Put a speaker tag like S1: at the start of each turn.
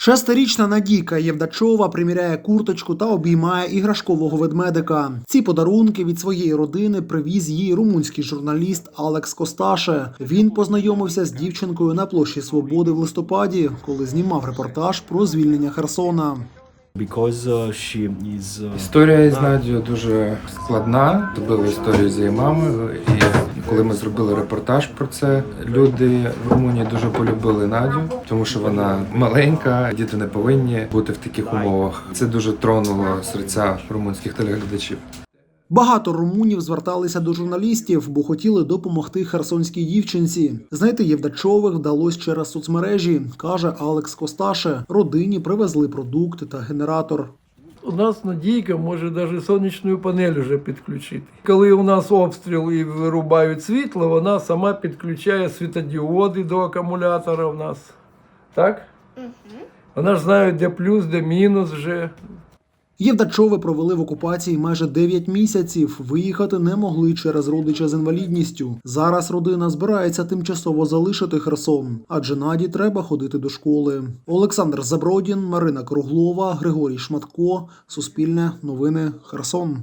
S1: Шестирічна Надійка Євдачова приміряє курточку та обіймає іграшкового ведмедика. Ці подарунки від своєї родини привіз їй румунський журналіст Алекс Косташе. Він познайомився з дівчинкою на площі Свободи в листопаді, коли знімав репортаж про звільнення Херсона.
S2: uh, uh,
S3: Історія із Надією дуже складна. Це була історія з її мамою. І коли ми зробили репортаж про це, люди в Румунії дуже полюбили Надю, тому що вона маленька, діти не повинні бути в таких умовах. Це дуже тронуло серця румунських телеглядачів.
S1: Багато румунів зверталися до журналістів, бо хотіли допомогти херсонській дівчинці. Знайти Євдачових вдалося через соцмережі, каже Алекс Косташе. Родині привезли продукти та генератор.
S4: У нас Надійка може навіть сонячну панель вже підключити. Коли у нас обстріл і вирубають світло, вона сама підключає світодіоди до акумулятора у нас. Так? Вона ж знає, де плюс, де мінус вже.
S1: Євдачови провели в окупації майже 9 місяців. Виїхати не могли через родича з інвалідністю. Зараз родина збирається тимчасово залишити Херсон, адже наді треба ходити до школи. Олександр Забродін, Марина Круглова, Григорій Шматко. Суспільне новини Херсон.